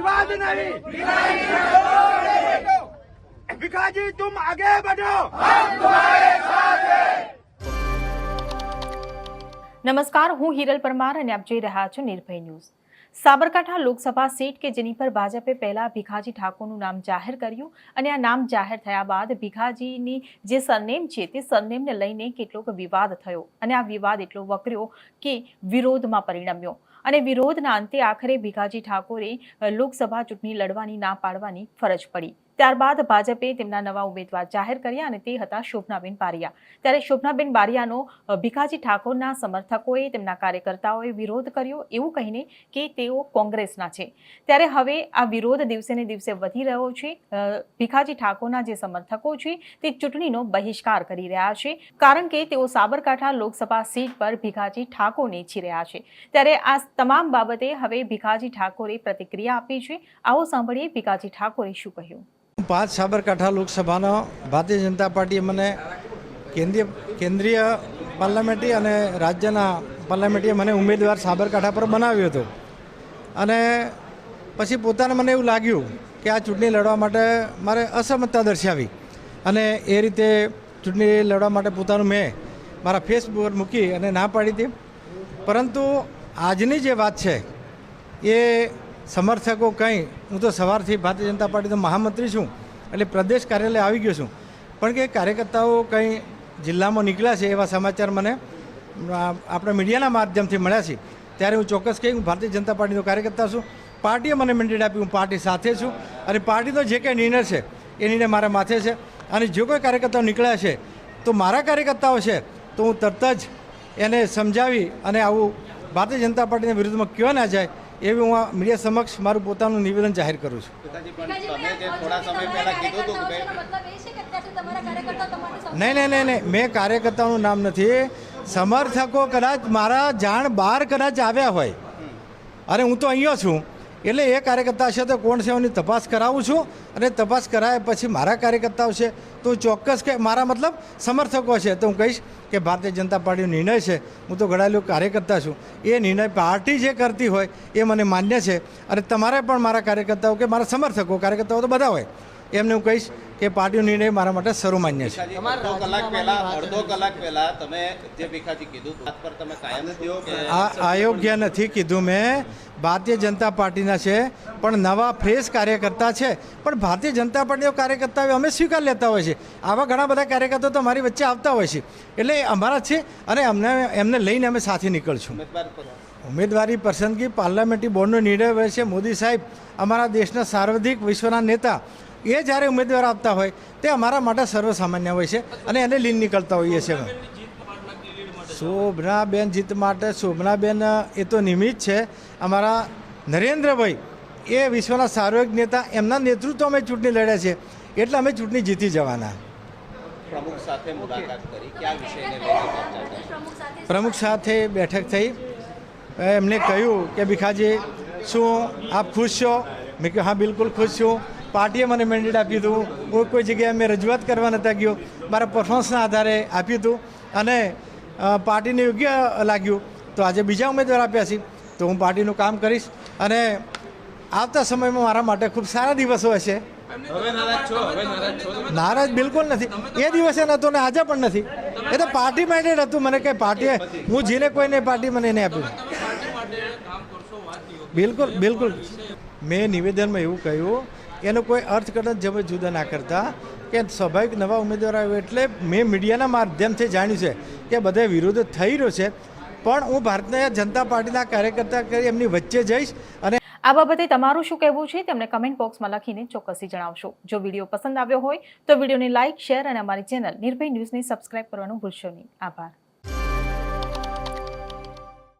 विवाद नहीं भिखाजी तुम आगे बढ़ो નમસ્કાર હું હિરલ પરમાર અને આપ જોઈ રહ્યા છો નિર્ભય ન્યૂઝ સાબરકાંઠા લોકસભા સીટ કે જેની પર ભાજપે પહેલા ભીખાજી ઠાકોરનું નામ જાહેર કર્યું અને આ નામ જાહેર થયા બાદ ભીખાજીની જે સરનેમ છે તે સરનેમને લઈને કેટલોક વિવાદ થયો અને આ વિવાદ એટલો વકર્યો કે વિરોધમાં પરિણમ્યો. અને વિરોધના અંતે આખરે ભીખાજી ઠાકોરે લોકસભા ચૂંટણી લડવાની ના પાડવાની ફરજ પડી. ત્યારબાદ ભાજપે તેમના નવા ઉમેદવાર જાહેર કર્યા અને તે હતા શોભનાબેન બારિયા. ત્યારે શોભનાબેન બારિયાનો ભીખાજી ઠાકોરના સમર્થકોએ તેમના કાર્યકર્તાઓએ વિરોધ કર્યો એવું કહીને કે તેઓ કોંગ્રેસના છે. ત્યારે હવે આ વિરોધ દિવસે ને દિવસે વધી રહ્યો છે. ભીખાજી ઠાકોરના જે સમર્થકો છે તે ચૂંટણીનો બહિષ્કાર કરી રહ્યા છે. કારણ કે તેઓ સાબરકાંઠા લોકસભા સીટ પર ભીખાજી ઠાકોરને ઈચ્છી રહ્યા છે. ત્યારે આ તમામ બાબતે હવે ભીખાજી ઠાકોરે પ્રતિક્રિયા આપી છે. આવો સાંભળીએ ભીખાજી ઠાકોરે શું કહ્યું. પાંચ સાબરકાંઠા લોકસભાનો ભારતીય જનતા પાર્ટીએ મને કેન્દ્રીય કેન્દ્રીય પાર્લામેન્ટરી અને રાજ્યના પાર્લામેન્ટરીએ મને ઉમેદવાર સાબરકાંઠા પર બનાવ્યો હતો. અને પછી પોતાને મને એવું લાગ્યું કે આ ચૂંટણી લડવા માટે મારે અસમતા દર્શાવી. અને એ રીતે ચૂંટણી લડવા માટે પોતાનું મેં મારા ફેસબુક પર મૂકી અને ના પાડી હતી. પરંતુ આજની જે વાત છે, એ સમર્થકો કંઈ, હું તો સવારથી ભારતીય જનતા પાર્ટીનો મહામંત્રી છું, એટલે પ્રદેશ કાર્યાલય આવી ગયો છું. પણ કે કાર્યકર્તાઓ કંઈ જિલ્લામાં નીકળ્યા છે એવા સમાચાર મને આપણા મીડિયાના માધ્યમથી મળ્યા છે. ત્યારે હું ચોક્કસ કહી, હું ભારતીય જનતા પાર્ટીનો કાર્યકર્તા છું. પાર્ટીએ મને મેન્ડેટ આપ્યું હું પાર્ટી સાથે છું. અને પાર્ટીનો જે કંઈ નિર્ણય છે, એ નિર્ણય મારા માથે છે. અને જો કોઈ કાર્યકર્તાઓ નીકળ્યા છે, તો મારા કાર્યકર્તાઓ છે, તો હું તરત જ એને સમજાવી અને આવું ભારતીય જનતા પાર્ટીના વિરુદ્ધમાં કયો ના જાય એવી હું આ મીડિયા સમક્ષ મારું પોતાનું નિવેદન જાહેર કરું છું. પિતાજી પણ તમે જે થોડા સમય પહેલા કીધું હતું કે ભાઈ નહીં નહીં નહીં નહીં. મેં કાર્યકર્તાનું નામ નથી. સમર્થકો કદાચ મારા જાણ બહાર કદાચ આવ્યા હોય. અરે હું તો અહીંયા છું. એટલે એ કાર્યકર્તા હશે તો કોણ છે એની તપાસ કરાવું છું અને તપાસ કરાયા પછી મારા કાર્યકર્તાઓ છે તો ચોક્કસ કે મારા મતલબ સમર્થકો છે. તો હું કહીશ કે ભારતીય જનતા પાર્ટીનો નિર્ણય છે. હું તો ઘડાયેલો કાર્યકર્તા છું. એ નિર્ણય પાર્ટી જે કરતી હોય એ મને માન્ય છે. અને તમારે પણ મારા કાર્યકર્તાઓ કે મારા સમર્થકો કાર્યકર્તાઓ તો બધા હોય. એમને હું કહીશ કે પાર્ટીનો નિર્ણય મારા માટે સર્વમાન્ય છે. અડધો કલાક પહેલા અડધો કલાક પહેલા તમે જે ભીખાજી કીધું પર તમે કાયમ આ અયોગ્ય નથી કીધું મેં. ભારતીય જનતા પાર્ટીના છે પણ નવા ફ્રેશ કાર્યકર્તા છે. પણ ભારતીય જનતા પાર્ટીના કાર્યકર્તાઓ અમે સ્વીકાર લેતા હોય છે. આવા ઘણા બધા કાર્યકર્તાઓ તો મારી વચ્ચે આવતા હોય છે. એટલે અમારા છે અને અમને એમને લઈને અમે સાથે નીકળશું. ઉમેદવારી પસંદગી પાર્લામેન્ટરી બોર્ડનો નિર્ણય હોય છે. મોદી સાહેબ અમારા દેશના સાર્વધિક વિશ્વના નેતા એ જ્યારે ઉમેદવાર આપતા હોય તે અમારા માટે સર્વસામાન્ય હોય છે અને એને લીન નીકળતા હોઈએ છીએ અમે. શોભનાબેન જીત માટે શોભનાબેન એ તો નિમિત્ત છે. અમારા નરેન્દ્રભાઈ એ વિશ્વના સાર્વજનિક નેતા એમના નેતૃત્વ અમે ચૂંટણી લડ્યા છે એટલે અમે ચૂંટણી જીતી જવાના. પ્રમુખ સાથે મુલાકાત કરી કયા વિષયને લઈને ચર્ચા કરી? પ્રમુખ સાથે બેઠક થઈ. એમને કહ્યું કે ભીખાજી શું આપ ખુશ છો? મેં કહ્યું હા બિલકુલ ખુશ છું. પાર્ટીએ મને મેન્ડેટ આપ્યું હતું. હું કોઈ જગ્યાએ મેં રજૂઆત કરવા નહોતા ગયો. મારા પરફોર્મન્સના આધારે આપ્યું હતું. અને પાર્ટીને યોગ્ય લાગ્યું. તો આજે બીજા ઉમેદવાર આપ્યા છે. તો હું પાર્ટીનું કામ કરીશ. અને આવતા સમયમાં મારા માટે ખૂબ સારા દિવસો હશે. નારાજ બિલકુલ નથી. એ દિવસે નહોતો ને આજે પણ નથી. એ તો પાર્ટી માઇન્ડેડ હતું. મને કંઈ પાર્ટીએ હું જીને કોઈને પાર્ટી મને એને આપ્યું બિલકુલ બિલકુલ. મેં નિવેદનમાં એવું કહ્યું એનો કોઈ અર્થઘટન જમે જુદા ના કરતા કે સ્વાભાવિક નવા ઉમેદવાર આવ્યો એટલે મેં મીડિયાના માધ્યમથી જાણ્યું છે કે બધે વિરોધ થઈ રહ્યો છે. પણ હું ભારતીય જનતા પાર્ટીના કાર્યકર્તા કરી એમની વચ્ચે જઈશ અને આ બાબતે તમારું શું કહેવું છે તેમને કમેન્ટ બોક્સમાં લખીને ચોક્કસથી જણાવશો. જો વીડિયો પસંદ આવ્યો હોય તો વિડીયોને લાઇક, શેર અને અમારી ચેનલ નિર્ભય ન્યૂઝને સબસ્ક્રાઇબ કરવાનું ભૂલશો નહીં. આભાર.